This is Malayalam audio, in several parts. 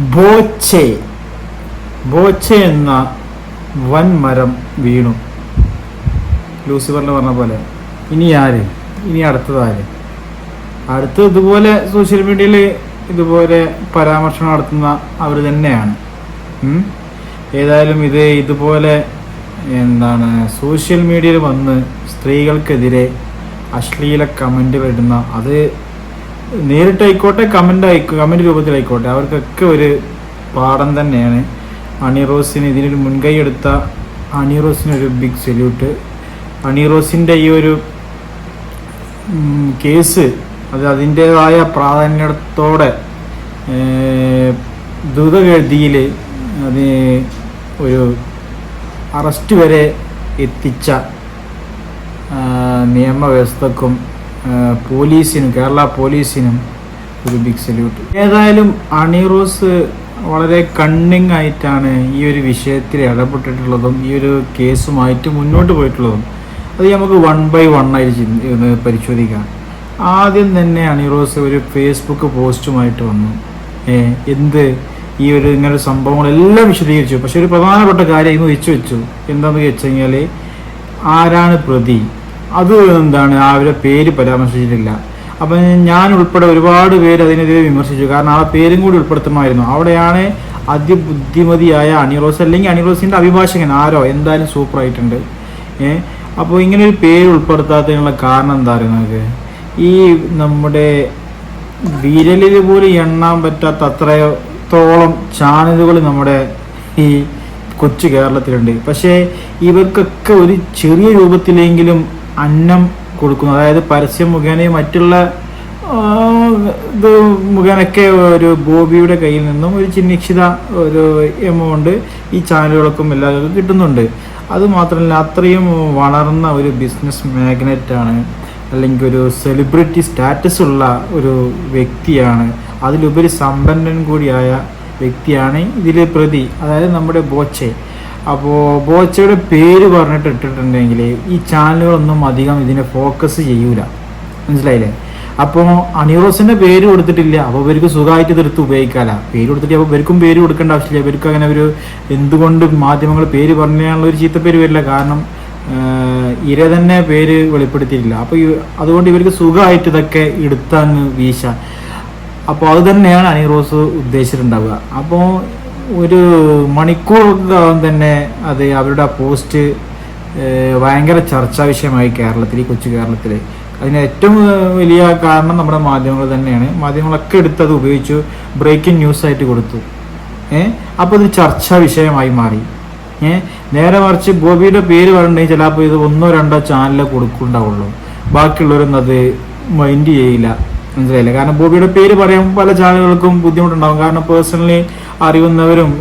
ബോച്ചെ. ബോച്ചെ എന്ന വൻ മരം വീണു. ലൂസിഫറിൽ പറഞ്ഞ പോലെ. ഇനി ആര്? ഇനി അടുത്തത് ആര്? അടുത്ത് ഇതുപോലെ സോഷ്യൽ മീഡിയയിൽ ഇതുപോലെ പരാമർശം നടത്തുന്ന അവർ തന്നെയാണ്. ഏതായാലും ഇത് ഇതുപോലെ എന്താണ് സോഷ്യൽ മീഡിയയിൽ വന്ന് സ്ത്രീകൾക്കെതിരെ അശ്ലീല കമന്റ് വരുന്ന അത് നേരിട്ടായിക്കോട്ടെ കമന്റ് ആയി കമന്റ് രൂപത്തിലായിക്കോട്ടെ. അവർക്കൊക്കെ ഒരു പാഠം തന്നെയാണ്. അണിറോസിന് ഇതിനൊരു മുൻകൈ എടുത്ത അണിറോസിന് ഒരു ബിഗ് സല്യൂട്ട് അണിറോസിന്റെ ഈ ഒരു കേസ് അത് അതിന്റേതായ പ്രാധാന്യത്തോടെ ദ്രുതഗതിയിൽ അത് ഒരു അറസ്റ്റ് വരെ എത്തിച്ച നിയമവ്യവസ്ഥക്കും പോലീസിനും കേരള പോലീസിനും ഒരു ബിഗ് സല്യൂട്ട് ഏതായാലും അണിറോസ് വളരെ കണ്ണിങ് ആയിട്ടാണ് ഈ ഒരു വിഷയത്തിൽ ഇടപെട്ടിട്ടുള്ളതും ഈ ഒരു കേസുമായിട്ട് മുന്നോട്ട് പോയിട്ടുള്ളതും. അത് നമുക്ക് വൺ ബൈ വൺ ആയിട്ട് പരിശോധിക്കാം. ആദ്യം തന്നെ അണിറോസ് ഒരു ഫേസ്ബുക്ക് പോസ്റ്റുമായിട്ട് വന്നു. എന്ത്? ഈ ഒരു ഇങ്ങനെ സംഭവങ്ങളെല്ലാം വിശദീകരിച്ചു. പക്ഷെ ഒരു പ്രധാനപ്പെട്ട കാര്യം ഇന്ന് വെച്ചു വെച്ചു. എന്താണെന്ന് വെച്ച് കഴിഞ്ഞാൽ ആരാണ് പ്രതി? അത് എന്താണ്? അവരുടെ പേര് പരാമർശിച്ചിട്ടില്ല. അപ്പം ഞാൻ ഉൾപ്പെടെ ഒരുപാട് പേര് അതിനെതിരെ വിമർശിച്ചു. കാരണം ആ പേരും കൂടി ഉൾപ്പെടുത്തണമായിരുന്നു അവിടെയാണ് അതിബുദ്ധിമതിയായ അണിറോസ് അല്ലെങ്കിൽ അണിറോസിന്റെ അഭിഭാഷകൻ ആരോ? എന്തായാലും സൂപ്പർ ആയിട്ടുണ്ട്. ഏ? അപ്പോൾ ഇങ്ങനെ ഒരു പേര് ഉൾപ്പെടുത്താത്തതിനുള്ള കാരണം എന്തായിരുന്നു നിങ്ങൾക്ക് ഈ നമ്മുടെ വിരലിൽ പോലും എണ്ണാൻ പറ്റാത്ത അത്രത്തോളം ചാനലുകൾ നമ്മുടെ ഈ കൊച്ചു കേരളത്തിലുണ്ട്. പക്ഷേ ഇവർക്കൊക്കെ ഒരു ചെറിയ രൂപത്തിലെങ്കിലും അന്നം കൊടുക്കുന്നു. അതായത് പരസ്യം മുഖേനയും മറ്റുള്ള ഇത് മുഖേനൊക്കെ ഒരു ബോബിയുടെ കയ്യിൽ നിന്നും ഒരു ചിന്നിക്ഷിത ഒരു എമൗണ്ട് ഈ ചാനലുകൾക്കും എല്ലാവർക്കും കിട്ടുന്നുണ്ട്. അത് മാത്രമല്ല അത്രയും വളർന്ന ഒരു ബിസിനസ് മാഗ്നറ്റാണ് അല്ലെങ്കിൽ ഒരു സെലിബ്രിറ്റി സ്റ്റാറ്റസ് ഉള്ള ഒരു വ്യക്തിയാണ് അതിലുപരി സമ്പന്നൻ കൂടിയായ വ്യക്തിയാണ് ഇതിലെ പ്രതി. അതായത് നമ്മുടെ ബോച്ചെ. അപ്പോൾ ബോച്ചയുടെ പേര് പറഞ്ഞിട്ട് ഇട്ടിട്ടുണ്ടെങ്കിൽ ഈ ചാനലുകളൊന്നും അധികം ഇതിനെ ഫോക്കസ് ചെയ്യൂല. മനസ്സിലായില്ലേ? അപ്പോൾ അണിറോസിന്റെ പേര് കൊടുത്തിട്ടില്ല. അപ്പോൾ ഇവർക്ക് സുഖമായിട്ട് ഇതെടുത്ത് ഉപയോഗിക്കാല. പേര് കൊടുത്തിട്ട് അപ്പോൾ ഇവർക്കും പേര് കൊടുക്കേണ്ട ആവശ്യമില്ല. ഇവർക്ക് അങ്ങനെ ഒരു എന്തുകൊണ്ട് മാധ്യമങ്ങൾ പേര് പറഞ്ഞാലുള്ള ഒരു ചീത്തപ്പേര് വരില്ല. കാരണം ഇര തന്നെ പേര് വെളിപ്പെടുത്തിയിട്ടില്ല. അപ്പോൾ അതുകൊണ്ട് ഇവർക്ക് സുഖമായിട്ട് ഇതൊക്കെ എടുത്തങ്ങ് വീശ. അപ്പോൾ അത് തന്നെയാണ് അനിറോസ് ഉദ്ദേശിച്ചിട്ടുണ്ടാവുക. അപ്പോൾ ഒരു മണിക്കൂറോളം തന്നെ അത് അവരുടെ പോസ്റ്റ് ഭയങ്കര ചർച്ചാ വിഷയമായി കേരളത്തിൽ കൊച്ചു കേരളത്തിൽ. അതിന് ഏറ്റവും വലിയ കാരണം നമ്മുടെ മാധ്യമങ്ങൾ തന്നെയാണ്. മാധ്യമങ്ങളൊക്കെ എടുത്ത് അത് ഉപയോഗിച്ചു ബ്രേക്കിംഗ് ന്യൂസ് ആയിട്ട് കൊടുത്തു. ഏഹ് അപ്പോൾ ഇത് ചർച്ചാ വിഷയമായി മാറി. ഏഹ് നേരെ മറിച്ച് ബോബിയുടെ പേര് പറഞ്ഞിട്ടുണ്ടെങ്കിൽ ചിലപ്പോൾ ഇത് ഒന്നോ രണ്ടോ ചാനലിൽ കൊടുക്കുന്നുണ്ടാവുള്ളൂ. ബാക്കിയുള്ളവരൊന്നും അത് മൈൻഡ് ചെയ്യില്ല. മനസ്സിലായില്ല? കാരണം ബോബിയുടെ പേര് പറയാൻ പല ചാനലുകൾക്കും ബുദ്ധിമുട്ടുണ്ടാകും കാരണം പേഴ്സണലി അറിയുന്നവരും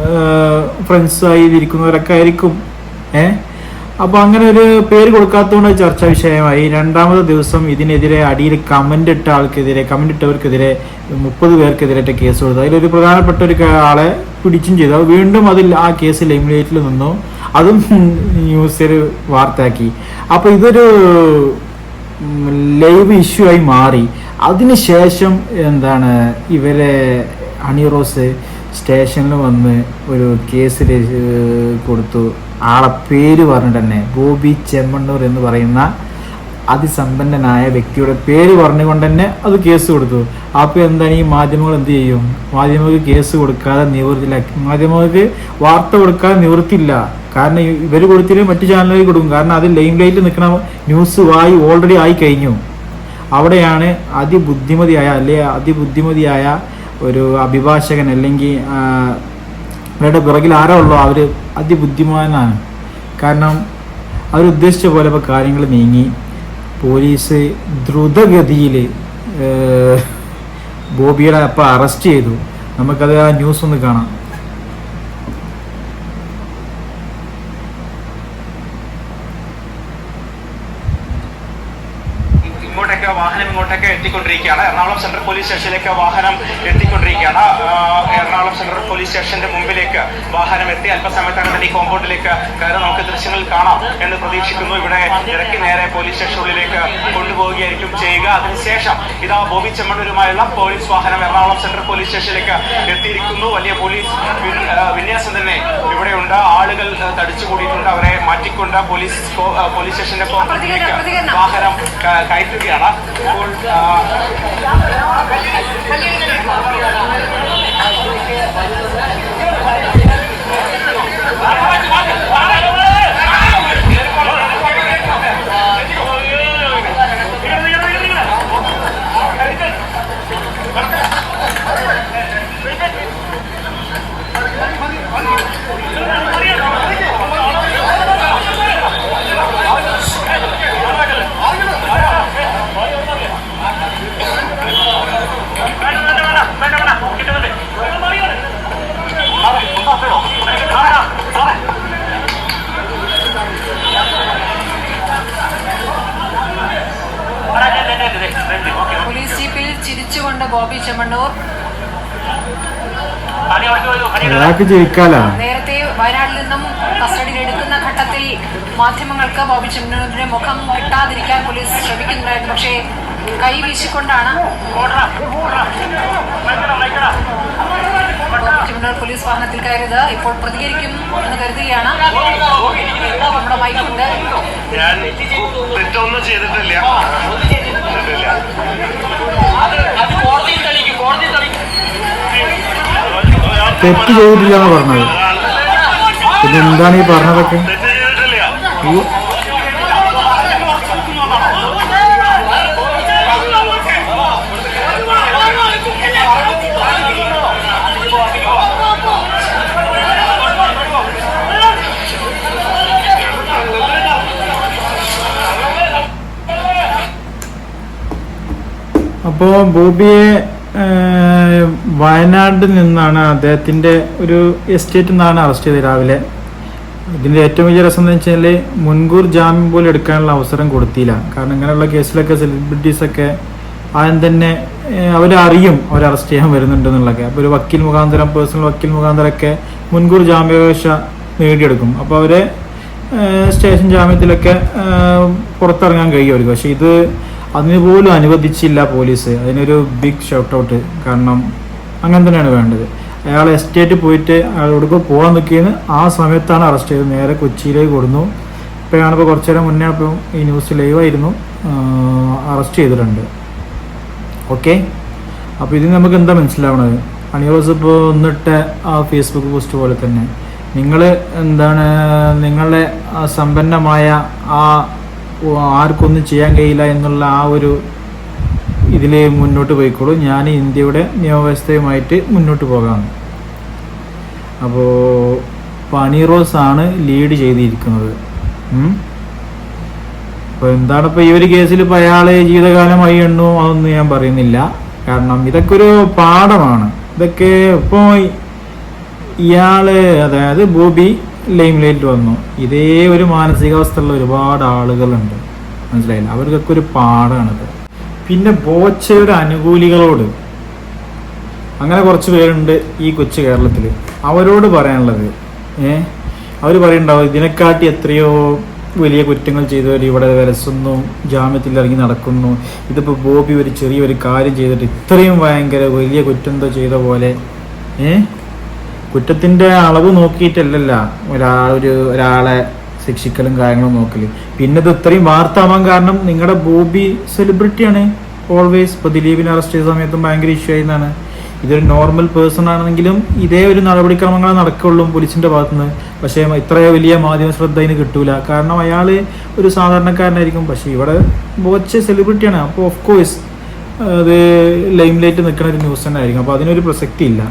ഫ്രണ്ട്സായി ഇരിക്കുന്നവരൊക്കെ ആയിരിക്കും. ഏ? അപ്പോൾ അങ്ങനെ ഒരു പേര് കൊടുക്കാത്തതുകൊണ്ട് ചർച്ചാ വിഷയമായി. രണ്ടാമത് ദിവസം ഇതിനെതിരെ അടിയിൽ കമന്റ് ഇട്ട ആൾക്കെതിരെ കമന്റ് ഇട്ടവർക്കെതിരെ മുപ്പത് പേർക്കെതിരായിട്ട് കേസ് കൊടുത്തു. അതിലൊരു പ്രധാനപ്പെട്ട ഒരു ആളെ പിടിച്ചും ചെയ്തു. വീണ്ടും അതിൽ ആ കേസ് ലൈംലൈറ്റിൽ നിന്നു. അതും ന്യൂസിൽ വാർത്തയാക്കി. അപ്പോൾ ഇതൊരു ലൈവ് ഇഷ്യൂ ആയി മാറി. അതിനുശേഷം എന്താണ് ഇവരെ അണിറോസ് സ്റ്റേഷനിൽ വന്ന് ഒരു കേസ് കൊടുത്തു. ആളെ പേര് പറഞ്ഞിട്ട് തന്നെ ഗോപി ചെമ്മണ്ണൂർ എന്ന് പറയുന്ന അതിസമ്പന്നനായ വ്യക്തിയുടെ പേര് പറഞ്ഞുകൊണ്ട് തന്നെ അത് കേസ് കൊടുത്തു. അപ്പോൾ എന്താണ് ഈ മാധ്യമങ്ങൾ എന്ത് ചെയ്യും? മാധ്യമങ്ങൾക്ക് കേസ് കൊടുക്കാതെ നിവൃത്തിയില്ല. മാധ്യമങ്ങൾക്ക് വാർത്ത കൊടുക്കാതെ നിവൃത്തിയില്ല. കാരണം ഇവർ കൊടുത്തില്ലെങ്കിൽ മറ്റു ചാനലുകളിൽ കൊടുക്കും. കാരണം അത് ലൈം ലൈറ്റിൽ നിൽക്കുന്ന ന്യൂസ് വായി ഓൾറെഡി ആയി കഴിഞ്ഞു. അവിടെയാണ് അതിബുദ്ധിമതിയായ അല്ലെ അതിബുദ്ധിമതിയായ ഒരു അഭിഭാഷകൻ അല്ലെങ്കിൽ അവരുടെ പിറകിൽ ആരോ ഉള്ളോ അവർ അതിബുദ്ധിമാനാണ്. കാരണം അവരുദ്ദേശിച്ച പോലെ ഇപ്പോൾ കാര്യങ്ങൾ നീങ്ങി. പോലീസ് ദ്രുതഗതിയിൽ ബോബിയുടെ അപ്പം അറസ്റ്റ് ചെയ്തു. നമുക്കത് ആ ന്യൂസ് ഒന്ന് കാണാം. എത്തിക്കൊണ്ടിരിക്കുകയാണ്. എറണാകുളം സെൻട്രൽ പോലീസ് സ്റ്റേഷനിലേക്ക് വാഹനം എത്തിക്കൊണ്ടിരിക്കുകയാണ്. എറണാകുളം സെൻട്രൽ പോലീസ് സ്റ്റേഷന്റെ മുമ്പിലേക്ക് വാഹനം എത്തി. അല്പസമയത്താണ് തന്നെ ഈ കോമ്പൗണ്ടിലേക്ക് കയറി നമുക്ക് ദൃശ്യങ്ങൾ കാണാം എന്ന് പ്രതീക്ഷിക്കുന്നു. ഇവിടെ ഇടയ്ക്ക് നേരെ പോലീസ് സ്റ്റേഷനുള്ളിലേക്ക് കൊണ്ടുപോവുകയായിരിക്കും ചെയ്യുക. അതിനുശേഷം ഇതാ ബോബി ചെമ്മണ്ണൂരുമായുള്ള പോലീസ് വാഹനം എറണാകുളം സെൻട്രൽ പോലീസ് സ്റ്റേഷനിലേക്ക് എത്തിയിരിക്കുന്നു. വലിയ പോലീസ് വിന്യാസം തന്നെ ഇവിടെയുണ്ട്. ആളുകൾ തടിച്ചുകൂടിയിട്ടുണ്ട്. അവരെ മാറ്റിക്കൊണ്ട് പോലീസ് പോലീസ് സ്റ്റേഷന്റെ വാഹനം കയറ്റുകയാണ്. ഇപ്പോൾ ได้ไหมครับ ചിരിച്ചുകൊണ്ട് ബോബി ചെമ്മണ്ണൂർ അയാൾക്ക് ജയിക്കാലോ? നേരത്തെ വയനാട്ടിൽ നിന്നും കസ്റ്റഡിയിൽ എടുക്കുന്ന ഘട്ടത്തിൽ മാധ്യമങ്ങൾക്ക് ബോബി ചെമ്മണ്ണൂരിന്റെ മുഖം കിട്ടാതിരിക്കാൻ പോലീസ് ശ്രമിക്കുന്നുണ്ടായിരുന്നു. പക്ഷേ കൈ വീശിക്കൊണ്ടാണ് ക്രിമിനൽ പോലീസ് വാഹനത്തിൽ കയറിയത്. ഇപ്പോൾ പ്രതികരിക്കും എന്ന് കരുതുകയാണ്. നമ്മുടെ മൈക്കുണ്ട്. ഞാൻ തെറ്റൊന്നും ചെയ്തിട്ടില്ല. ചെയ്തിട്ടില്ല. തെറ്റ് ചെയ്തിട്ടില്ല എന്ന് പറഞ്ഞത്? പിന്നെ എന്താണ് ഈ പറഞ്ഞതൊക്കെ? അപ്പോ ബോബിയെ വയനാട്ടിൽ നിന്നാണ് അദ്ദേഹത്തിന്റെ ഒരു എസ്റ്റേറ്റിൽ നിന്നാണ് അറസ്റ്റ് ചെയ്തത് രാവിലെ. ഇതിന്റെ ഏറ്റവും വലിയ രസം എന്ന് വെച്ചാൽ മുൻകൂർ ജാമ്യം പോലും എടുക്കാനുള്ള അവസരം കൊടുത്തില്ല. കാരണം ഇങ്ങനെയുള്ള കേസിലൊക്കെ സെലിബ്രിറ്റീസ് ഒക്കെ ആദ്യം തന്നെ അവരറിയും അവർ അറസ്റ്റ് ചെയ്യാൻ വരുന്നുണ്ട് എന്നുള്ളതൊക്കെ അപ്പോൾ ഒരു വക്കീൽ മുഖാന്തരം പേഴ്സണൽ വക്കീൽ മുഖാന്തരമൊക്കെ മുൻകൂർ ജാമ്യാപേക്ഷ നേടിയെടുക്കും. അപ്പോൾ അവരെ സ്റ്റേഷൻ ജാമ്യത്തിലൊക്കെ പുറത്തിറങ്ങാൻ കഴിയും അവർക്ക്. പക്ഷെ ഇത് അതിന് പോലും അനുവദിച്ചില്ല പോലീസ്. അതിനൊരു ബിഗ് ഷോട്ട് ഔട്ട് കാരണം അങ്ങനെ തന്നെയാണ് വേണ്ടത്. അയാൾ എസ്റ്റേറ്റ് പോയിട്ട് അയാളോട് പോകാൻ നിൽക്കിയെന്ന് ആ സമയത്താണ് അറസ്റ്റ് ചെയ്തത്. നേരെ കൊച്ചിയിലേക്ക് കൊടുന്നു. ഇപ്പോൾ കുറച്ചു നേരം മുന്നേ ഇപ്പം ഈ ന്യൂസ് ലൈവായിരുന്നു അറസ്റ്റ് ചെയ്തിട്ടുണ്ട്. ഓക്കെ അപ്പോൾ ഇതിന് നമുക്ക് എന്താ മനസ്സിലാവണത്? അണിയോസ് ഇപ്പോൾ ഒന്നിട്ട ആ ഫേസ്ബുക്ക് പോസ്റ്റ് പോലെ തന്നെ. നിങ്ങൾ എന്താണ് നിങ്ങളുടെ സമ്പന്നമായ ആ ആർക്കൊന്നും ചെയ്യാൻ കഴിയില്ല എന്നുള്ള ആ ഒരു ഇതിൽ മുന്നോട്ട് പോയിക്കോളൂ. ഞാൻ ഇന്ത്യയുടെ നിയമവ്യവസ്ഥയുമായിട്ട് മുന്നോട്ട് പോകാം അപ്പോൾ പനീറോസ് ആണ് ലീഡ് ചെയ്തിരിക്കുന്നത്. അപ്പോൾ എന്താണ് ഇപ്പോൾ ഈ ഒരു കേസിൽ ഇപ്പോൾ അയാൾ ജീവിതകാലമായി എണ്ണു അതൊന്നും ഞാൻ പറയുന്നില്ല. കാരണം ഇതൊക്കെ ഒരു പാഠമാണ്. ഇതൊക്കെ ഇപ്പോൾ ഇയാൾ അതായത് ബോബി ലൈം വന്നു. ഇതേ ഒരു മാനസികാവസ്ഥയുള്ള ഒരുപാട് ആളുകളുണ്ട്. മനസ്സിലായില്ല? അവർക്കൊക്കെ ഒരു പാഠമാണിത് പിന്നെ ബോച്ചയുടെ അനുകൂലികളോട് അങ്ങനെ കുറച്ച് പേരുണ്ട് ഈ കൊച്ചു കേരളത്തിൽ അവരോട് പറയാനുള്ളത് ഏ? അവർ പറയുന്നുണ്ടാവും ഇതിനെക്കാട്ടി എത്രയോ വലിയ കുറ്റങ്ങൾ ചെയ്തവർ ഇവിടെ വരസുന്നു ജാമ്യത്തിൽ ഇറങ്ങി നടക്കുന്നു. ഇതിപ്പോൾ ബോബി ഒരു ചെറിയൊരു കാര്യം ചെയ്തിട്ട് ഇത്രയും ഭയങ്കര വലിയ കുറ്റം എന്തോ ചെയ്ത പോലെ ഏ? കുറ്റത്തിന്റെ അളവ് നോക്കിയിട്ടല്ലല്ല. ഒരാൾ ഒരു ഒരാളെ ശിക്ഷിക്കലും കാര്യങ്ങളും നോക്കൽ. പിന്നെ ഇത് ഇത്രയും വാർത്താവാൻ കാരണം നിങ്ങളുടെ ബോബി സെലിബ്രിറ്റിയാണ്. ഓൾവേസ് ഇപ്പൊ ദിലീപിനെ അറസ്റ്റ് ചെയ്ത സമയത്തും ഭയങ്കര ഇഷ്യൂ ആയിരുന്നാണ്. ഇതൊരു നോർമൽ പേഴ്സൺ ആണെങ്കിലും ഇതേ ഒരു നടപടിക്രമങ്ങൾ നടക്കുള്ളൂ പോലീസിന്റെ ഭാഗത്തുനിന്ന്. പക്ഷേ ഇത്ര വലിയ മാധ്യമ ശ്രദ്ധ അതിന് കിട്ടൂല. കാരണം അയാൾ ഒരു സാധാരണക്കാരനായിരിക്കും. പക്ഷേ ഇവിടെ ബോച്ച സെലിബ്രിറ്റിയാണ് അപ്പോൾ ഓഫ് കോഴ്സ് അത് ലൈം ലൈറ്റ് നിൽക്കുന്ന ഒരു ന്യൂസ് തന്നെ ആയിരിക്കും അപ്പോൾ അതിനൊരു പ്രസക്തി ഇല്ല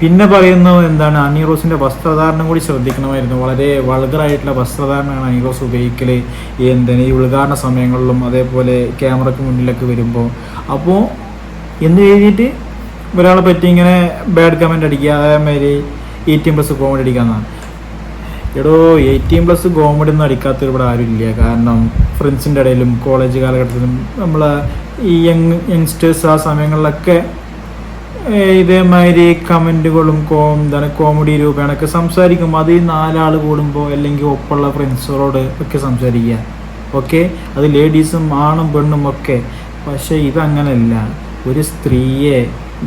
പിന്നെ പറയുന്നത് എന്താണ് അനീറോസിന്റെ വസ്ത്രധാരണം കൂടി ശ്രദ്ധിക്കണമായിരുന്നു. വളരെ വൾഗറായിട്ടുള്ള വസ്ത്രധാരണമാണ് അനീറോസ് ഉപയോഗിക്കൽ എന്താണ് ഈ ഉദ്ഘാടന സമയങ്ങളിലും അതേപോലെ ക്യാമറയ്ക്ക് മുന്നിലൊക്കെ വരുമ്പോൾ അപ്പോൾ എന്ന് എഴുതിയിട്ട് ഒരാളെ പറ്റി ഇങ്ങനെ ബാഡ് കമന്റ് അടിക്കുക അതേമാതിരി എയ്റ്റീൻ പ്ലസ് കോമഡി അടിക്കാന്നാണ്. എടോ എയ്റ്റീൻ പ്ലസ് കോമഡി ഒന്നും അടിക്കാത്തവർ ഇവിടെ ആരും ഇല്ല. കാരണം ഫ്രണ്ട്സിന്റെ ഇടയിലും കോളേജ് കാലഘട്ടത്തിലും നമ്മളെ ഈ യങ് യങ്സ്റ്റേഴ്സ് ആ സമയങ്ങളിലൊക്കെ ഇതേമാതിരി കമന്റുകളും കോം എന്താണ് കോമഡി രൂപേണൊക്കെ സംസാരിക്കും. അത് ഈ നാലാൾ കൂടുമ്പോൾ അല്ലെങ്കിൽ ഒപ്പുള്ള ഫ്രണ്ട്സുകളോട് ഒക്കെ സംസാരിക്കുക. ഓക്കെ അത് ലേഡീസും ആണും പെണ്ണും ഒക്കെ. പക്ഷേ ഇതങ്ങനല്ല. ഒരു സ്ത്രീയെ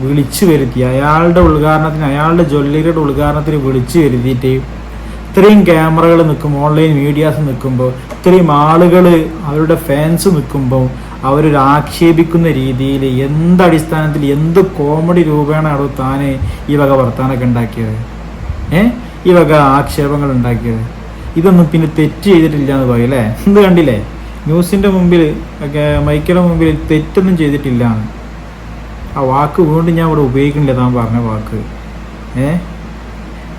വിളിച്ചു വരുത്തി അയാളുടെ ഉദ്ഘാടനത്തിന് അയാളുടെ ജ്വല്ലറിയുടെ ഉദ്ഘാടനത്തിന് വിളിച്ചു വരുത്തിയിട്ട് ഇത്രയും ക്യാമറകൾ നിൽക്കും ഓൺലൈൻ മീഡിയാസ് നിൽക്കുമ്പോൾ ഇത്രയും ആളുകൾ അവരുടെ ഫാൻസ് നിൽക്കുമ്പോൾ അവരൊരു ആക്ഷേപിക്കുന്ന രീതിയിൽ എന്തടിസ്ഥാനത്തിൽ എന്ത് കോമഡി രൂപേണ അവിടെ താനെ ഈ വക വർത്താനൊക്കെ ഉണ്ടാക്കിയത്? ഏ? ഈ വക ആക്ഷേപങ്ങൾ ഉണ്ടാക്കിയത്. ഇതൊന്നും പിന്നെ തെറ്റ് ചെയ്തിട്ടില്ല എന്ന് പറയും അല്ലേ? എന്ത് കണ്ടില്ലേ? ന്യൂസിന്റെ മുമ്പിൽ ഒക്കെ മൈക്കിയുടെ മുമ്പിൽ തെറ്റൊന്നും ചെയ്തിട്ടില്ല ആ വാക്ക് വീണ്ടും ഞാൻ ഇവിടെ ഉപയോഗിക്കുന്നില്ല താൻ പറഞ്ഞ വാക്ക്. ഏ?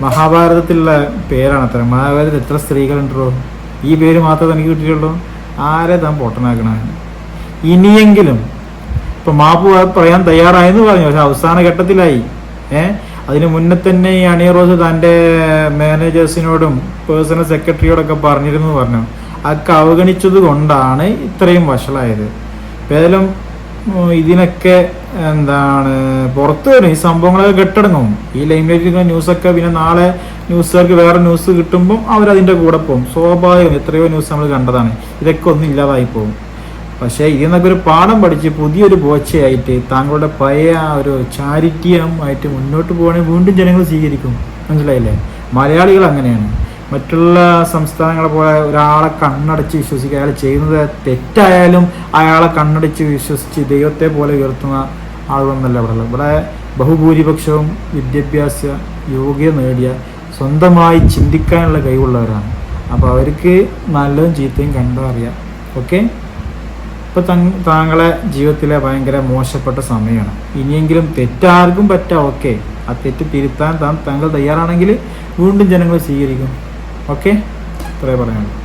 മഹാഭാരതത്തിലുള്ള പേരാണ് അത്ര. മഹാഭാരതത്തിൽ എത്ര സ്ത്രീകളുണ്ടോ ഈ പേര് മാത്രമേ തനിക്ക് കിട്ടിയിട്ടുള്ളൂ? ആരെ താൻ പൊട്ടനാക്കണ? ഇനിയെങ്കിലും ഇപ്പൊ മാപ്പ് പറയാൻ തയ്യാറായെന്ന് പറഞ്ഞു പക്ഷെ അവസാന ഘട്ടത്തിലായി. ഏ? അതിന് മുന്നേ തന്നെ ഈ അണിയ റോസ് തന്റെ മാനേജേഴ്സിനോടും പേഴ്സണൽ സെക്രട്ടറിയോടൊക്കെ പറഞ്ഞിരുന്നു പറഞ്ഞു. അതൊക്കെ അവഗണിച്ചത് കൊണ്ടാണ് ഇത്രയും വഷളായത്. ഏതായാലും ഇതിനൊക്കെ എന്താണ് പുറത്തു വരും. ഈ സംഭവങ്ങളൊക്കെ കെട്ടടങ്ങും. ഈ ലൈംലൈറ്റിൽ ന്യൂസൊക്കെ പിന്നെ നാളെ ന്യൂസുകാർക്ക് വേറെ ന്യൂസ് കിട്ടുമ്പോൾ അവരതിന്റെ കൂടെ പോകും. സ്വാഭാവികം എത്രയോ ന്യൂസ് നമ്മൾ കണ്ടതാണ്. ഇതൊക്കെ ഒന്നും ഇല്ലാതായി പോകും. പക്ഷേ ഇതിൽ നിന്നൊക്കെ ഒരു പാഠം പഠിച്ച് പുതിയൊരു ബോച്ചയായിട്ട് താങ്കളുടെ പഴയ ഒരു ഒരു ചാരിറ്റിയുമായിട്ട് മുന്നോട്ട് പോകണമെങ്കിൽ വീണ്ടും ജനങ്ങൾ സ്വീകരിക്കും. മനസ്സിലായില്ലേ? മലയാളികൾ അങ്ങനെയാണ്. മറ്റുള്ള സംസ്ഥാനങ്ങളെ പോലെ ഒരാളെ കണ്ണടച്ച് വിശ്വസിക്കുക അയാൾ ചെയ്യുന്നത് തെറ്റായാലും അയാളെ കണ്ണടച്ച് വിശ്വസിച്ച് ദൈവത്തെ പോലെ ഉയർത്തുന്ന ആളുകളൊന്നല്ല ഇവിടെ ഉള്ളത്. ഇവിടെ ബഹുഭൂരിപക്ഷവും വിദ്യാഭ്യാസ യോഗ്യ നേടിയ സ്വന്തമായി ചിന്തിക്കാനുള്ള കഴിവുള്ളവരാണ്. അപ്പോൾ അവർക്ക് നല്ലതും ചീത്തയും കണ്ടറിയാം ഓക്കെ? ഇപ്പോൾ താങ്കളെ ജീവിതത്തിലെ ഭയങ്കര മോശപ്പെട്ട സമയമാണ്. ഇനിയെങ്കിലും തെറ്റാർക്കും പറ്റാം ഓക്കെ. ആ തെറ്റ് തിരുത്താൻ താൻ താങ്കൾ തയ്യാറാണെങ്കിൽ വീണ്ടും ജനങ്ങൾ സ്വീകരിക്കും. ഓക്കെ? ഇത്രേ പറയാനുള്ളൂ.